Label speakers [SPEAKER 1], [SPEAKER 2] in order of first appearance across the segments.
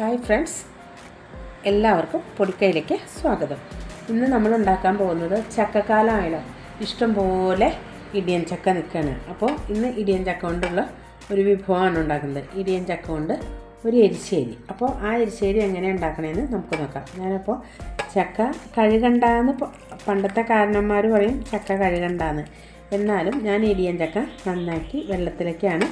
[SPEAKER 1] Hi friends. എല്ലാവർക്കും പൊടിക്കൈയിലേക്ക് സ്വാഗതം. ഇന്ന് നമ്മൾ ഉണ്ടാക്കാൻ പോകുന്നത് ചക്കക്കാലമായാലും ഇഷ്ടംപോലെ ഇടിയൻ ചക്ക നിൽക്കുകയാണ്. അപ്പോൾ ഇന്ന് ഇടിയൻ ചക്ക കൊണ്ടുള്ള ഒരു വിഭവമാണ് ഉണ്ടാക്കുന്നത്. ഇടിയൻ ചക്ക കൊണ്ട് ഒരു എരിശ്ശേരി. അപ്പോൾ ആ എരിശ്ശേരി എങ്ങനെ ഉണ്ടാക്കണമെന്ന് നമുക്ക് നോക്കാം. ഞാനപ്പോൾ ചക്ക കഴുകണ്ടെന്ന് പണ്ടത്തെ കാരണന്മാർ പറയും ചക്ക കഴുകണ്ടാന്ന്. എന്നാലും ഞാൻ ഇടിയൻ ചക്ക നന്നാക്കി വെള്ളത്തിലേക്കാണ്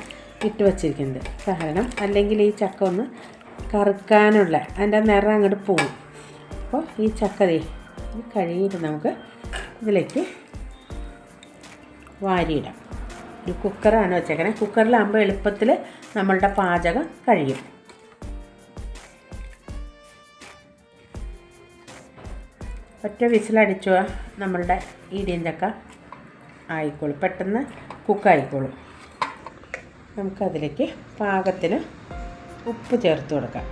[SPEAKER 1] ഇട്ട് വച്ചിരിക്കുന്നത്. കാരണം അല്ലെങ്കിൽ ഈ ചക്ക ഒന്ന് കറുക്കാനുള്ള അതിന്റെ നിറം അങ്ങോട്ട് പോകും അപ്പോൾ ഈ ചക്ക ദേ ഇത് കഴുകിയിട്ട് നമുക്ക് ഇതിലേക്ക് വാരിയിടാം. ഒരു കുക്കറാണ് വെച്ചേക്കണേ. കുക്കറിലാകുമ്പോൾ എളുപ്പത്തിൽ നമ്മളുടെ പാചകം കഴിയും. ഒറ്റ വിസിലടിച്ചു നമ്മളുടെ ഇടിയൻ ചക്ക ആയിക്കോളും. പെട്ടെന്ന് കുക്കായിക്കോളും നമുക്കതിലേക്ക് പാകത്തിന് ഉപ്പ് ചേർത്ത് കൊടുക്കാം.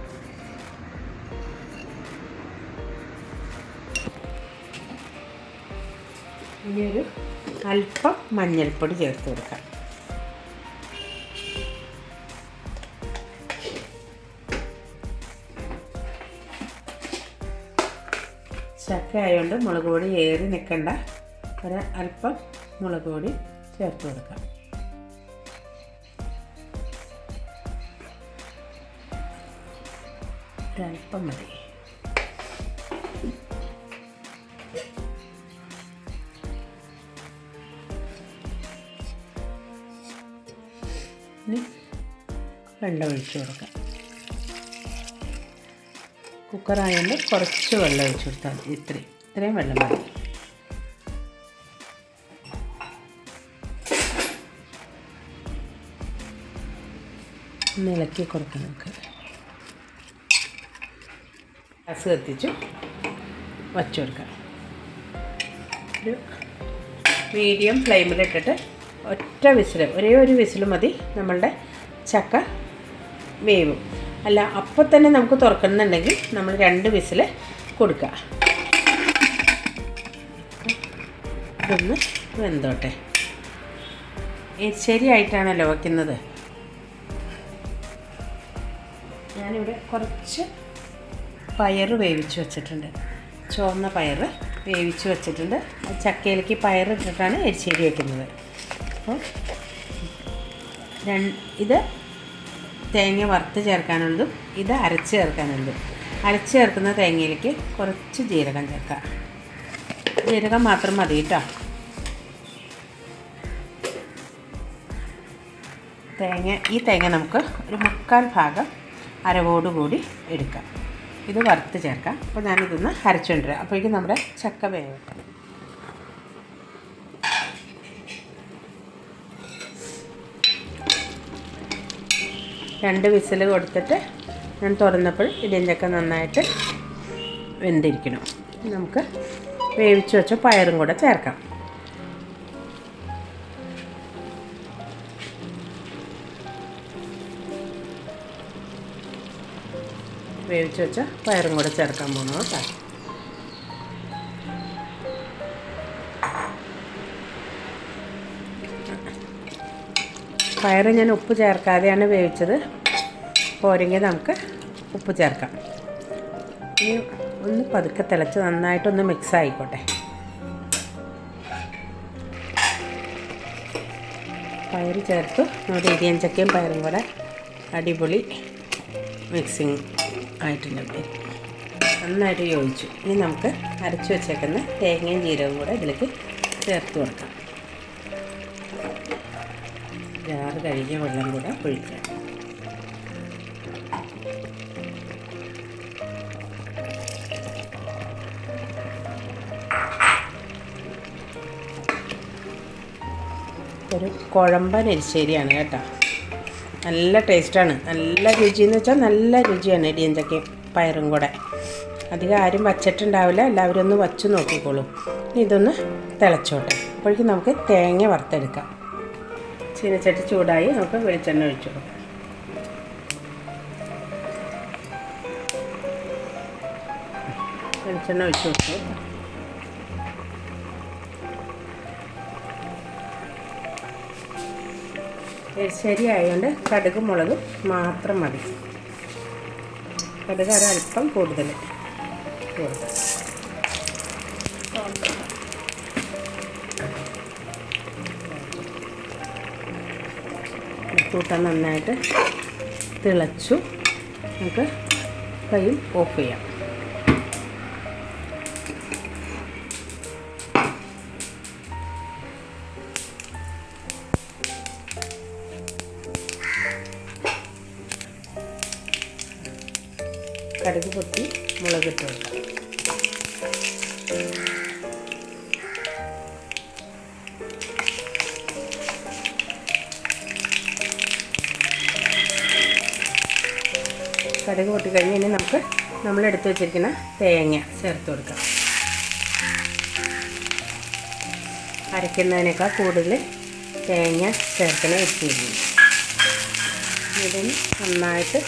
[SPEAKER 1] ഇനി ഒരു അല്പം മഞ്ഞൾപ്പൊടി ചേർത്ത് കൊടുക്കാം. ചക്ക ആയതുകൊണ്ട് മുളക് പൊടി ഏറി നിൽക്കണ്ട. ഒരു അല്പം മുളക് പൊടി ചേർത്ത് കൊടുക്കാം. ഒരല്പം മതി ഇനി വെള്ളം ഒഴിച്ച് കൊടുക്കാം. കുക്കറായതുകൊണ്ട് കുറച്ച് വെള്ളം ഒഴിച്ച് കൊടുത്താൽ മതി. ഇത്രയും ഇത്രയും വെള്ളം മതി. ഇളക്കി കൊടുക്കാം നമുക്ക്. ഗ്യാസ് കത്തിച്ചു വച്ചു കൊടുക്കാം. ഒരു മീഡിയം ഫ്ലെയിമിലിട്ടിട്ട് ഒറ്റ വിസിൽ ഒരേ ഒരു വിസിൽ മതി നമ്മളുടെ ചക്ക വേവും. അല്ല അപ്പം തന്നെ നമുക്ക് തുറക്കണമെന്നുണ്ടെങ്കിൽ നമ്മൾ രണ്ട് വിസിൽ കൊടുക്കുക. ഇതൊന്ന് വെന്തോട്ടെ. ശരിയായിട്ടാണല്ലോ വയ്ക്കുന്നത് ഞാനിവിടെ കുറച്ച് പയർ വേവിച്ച് വെച്ചിട്ടുണ്ട്. ചുവന്ന പയർ വേവിച്ച് വെച്ചിട്ടുണ്ട്. ചക്കയിലേക്ക് പയർ ഇട്ടിട്ടാണ് എരിശ്ശേരി വയ്ക്കുന്നത് അപ്പോൾ ഇത് തേങ്ങ വറുത്ത് ചേർക്കാനുള്ളതും ഇത് അരച്ച് ചേർക്കാനുള്ളതും. അരച്ച് ചേർക്കുന്ന തേങ്ങയിലേക്ക് കുറച്ച് ജീരകം ചേർക്കാം. ജീരകം മാത്രം മതി കേട്ടോ. തേങ്ങ ഈ തേങ്ങ നമുക്ക് ഒരു മുക്കാൽ ഭാഗം അരവോടുകൂടി എടുക്കാം. ഇത് വറുത്ത് ചേർക്കാം. അപ്പോൾ ഞാനിതൊന്ന് അരച്ചുകൊണ്ടിരാം. അപ്പോഴേക്കും നമ്മുടെ ചക്ക വേവ്. രണ്ട് വിസിൽ കൊടുത്തിട്ട് ഞാൻ തുറന്നപ്പോൾ ഇടിയൻ ചക്ക നന്നായിട്ട് വെന്തിരിക്കണം. നമുക്ക് വേവിച്ച് വെച്ച പയറും കൂടെ ചേർക്കാം. വേവിച്ച് വെച്ച പയറും കൂടെ ചേർക്കാൻ പോകണം കേട്ടോ പയറ് ഞാൻ ഉപ്പ് ചേർക്കാതെയാണ് വേവിച്ചത്. പോരെങ്കിൽ നമുക്ക് ഉപ്പ് ചേർക്കാം. ഇനി ഒന്ന് പതുക്കെ തിളച്ച് നന്നായിട്ടൊന്ന് മിക്സ് ആയിക്കോട്ടെ. പയർ ചേർത്ത്. നമ്മുടെ ഇരിയഞ്ചക്കയും ചക്കയും പയറും കൂടെ അടിപൊളി മിക്സിങ് ആയിട്ടുണ്ട് നന്നായിട്ട് യോജിച്ചു. ഇനി നമുക്ക് അരച്ചു വെച്ചേക്കുന്ന തേങ്ങയും ജീരകവും കൂടെ ഇതിലേക്ക് ചേർത്ത് കൊടുക്കാം. ജാറ് കഴുകിയ വെള്ളം കൂടെ ഒഴിക്കാം ഒരു കുഴമ്പൻ എരിശ്ശേരിയാണ് കേട്ടോ. നല്ല ടേസ്റ്റാണ്. നല്ല രുചിയെന്ന് വെച്ചാൽ നല്ല രുചിയാണ് ഇടിയഞ്ചക്കയും പയറും കൂടെ. അധികം ആരും വച്ചിട്ടുണ്ടാവില്ല. എല്ലാവരും ഒന്ന് വച്ച് നോക്കിക്കോളൂ. ഇനി ഇതൊന്ന് തിളച്ചോട്ടെ. അപ്പോഴേക്കും നമുക്ക് തേങ്ങ വറുത്തെടുക്കാം. ചീനച്ചട്ടി ചൂടായി നമുക്ക് വെളിച്ചെണ്ണ ഒഴിച്ചു കൊടുക്കാം. വെളിച്ചെണ്ണ ഒഴിച്ചു കൊടുത്തു. ശരിയായതുകൊണ്ട് കടുക് മുളക് മാത്രം മതി. കടുക് ഒരല്പം കൂടുതൽ. കൂടുതൽ നന്നായിട്ട് തിളച്ചു. നമുക്ക് കൈയും ഓഫ് ചെയ്യാം. കടുക് പൊട്ടി മുളകിട്ട് കൊടുക്കാം. കടുക് പൊട്ടി കഴിഞ്ഞ് ഇനി നമുക്ക് നമ്മൾ എടുത്തു വെച്ചിരിക്കുന്ന തേങ്ങ ചേർത്ത് കൊടുക്കാം. അരയ്ക്കുന്നതിനേക്കാൾ കൂടുതൽ തേങ്ങ ചേർക്കണേ എത്തിയിരുന്നു ഇതിന് നന്നായിട്ട്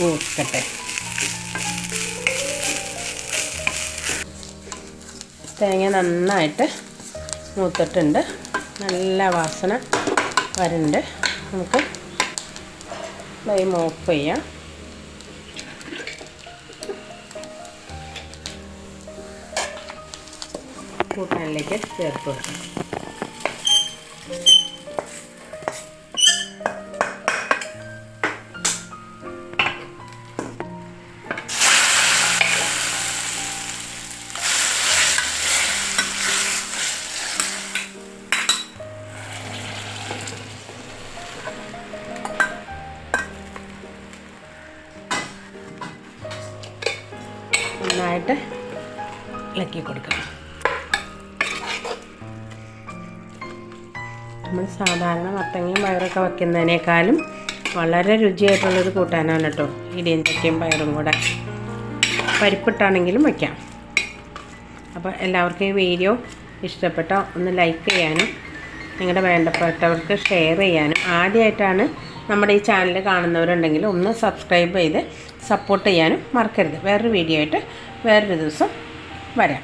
[SPEAKER 1] മൂക്കട്ടെ. തേങ്ങ നന്നായിട്ട് മൂത്തിട്ടുണ്ട്. നല്ല വാസന വരുന്നുണ്ട്. നമുക്ക് ഫ്ലെയിം ഓഫ് ചെയ്യാം. കൂട്ടാനിലേക്ക് ചേർത്ത് കൊടുക്കാം നന്നായിട്ട് ഇളക്കി കൊടുക്കണം. നമ്മൾ സാധാരണ മത്തങ്ങയും പയറൊക്കെ വയ്ക്കുന്നതിനേക്കാളും വളരെ രുചിയായിട്ടുള്ളൊരു കൂട്ടാനാണ് കേട്ടോ ഇടിയന്തക്കയും പയറും കൂടെ. പരിപ്പിട്ടാണെങ്കിലും വയ്ക്കാം അപ്പോൾ എല്ലാവർക്കും ഈ വീഡിയോ ഇഷ്ടപ്പെട്ട? ഒന്ന് ലൈക്ക് ചെയ്യാനും നിങ്ങളുടെ വേണ്ടപ്പെട്ടവർക്ക് ഷെയർ ചെയ്യാനും ആദ്യമായിട്ടാണ് നമ്മുടെ ഈ ചാനൽ കാണുന്നവരുണ്ടെങ്കിൽ ഒന്ന് സബ്സ്ക്രൈബ് ചെയ്ത് സപ്പോർട്ട് ചെയ്യാനും മറക്കരുത്. വേറൊരു വീഡിയോ ആയിട്ട് വേറൊരു ദിവസം വരാം.